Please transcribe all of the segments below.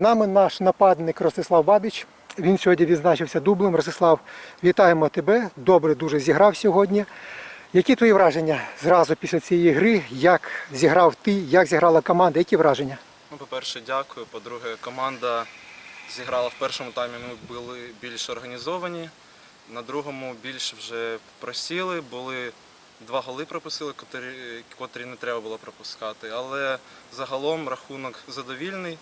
Нами наш нападник Ростислав Бабіч. Він сьогодні відзначився дублем. Ростислав, вітаємо тебе. Добре дуже зіграв сьогодні. Які твої враження зразу після цієї гри? Як зіграв ти, як зіграла команда? Які враження? Ну, по-перше, дякую. По-друге, команда зіграла в першому таймі. Ми були більш організовані. На другому більш вже просіли, були два голи пропустили, котрі, котрі не треба було пропускати. Але загалом рахунок задовільний,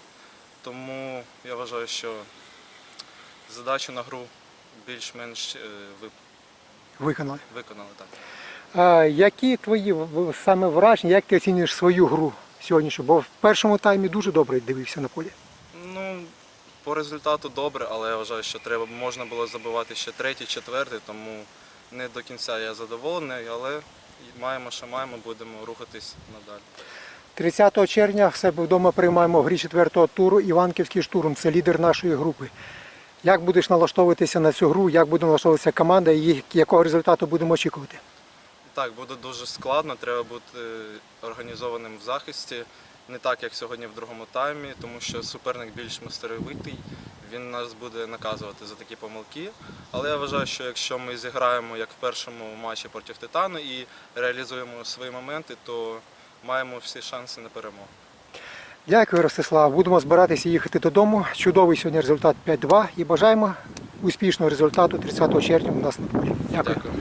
тому я вважаю, що задачу на гру більш-менш е, Виконали. виконали так. А, які твої саме враження, як ти оцінюєш свою гру сьогоднішню? Бо в першому таймі дуже добре дивився на полі. Ну, по результату добре, але я вважаю, що треба можна було забивати ще третій, четвертий, тому не до кінця я задоволений, але маємо, що маємо, будемо рухатись надалі. 30 червня в себе вдома приймаємо в грі четвертого туру Іванківський штурм. Це лідер нашої групи. Як будеш налаштовуватися на цю гру, як буде налаштовуватися команда і якого результату будемо очікувати? Так, буде дуже складно, треба бути організованим в захисті. Не так, як сьогодні в другому таймі, тому що суперник більш мастеровитий, він нас буде наказувати за такі помилки. Але я вважаю, що якщо ми зіграємо як в першому матчі проти Титану і реалізуємо свої моменти, то маємо всі шанси на перемогу. Дякую, Ростислав. Будемо збиратися їхати додому. Чудовий сьогодні результат 5-2 і бажаємо успішного результату 30 червня у нас на полі. Дякую. Дякую.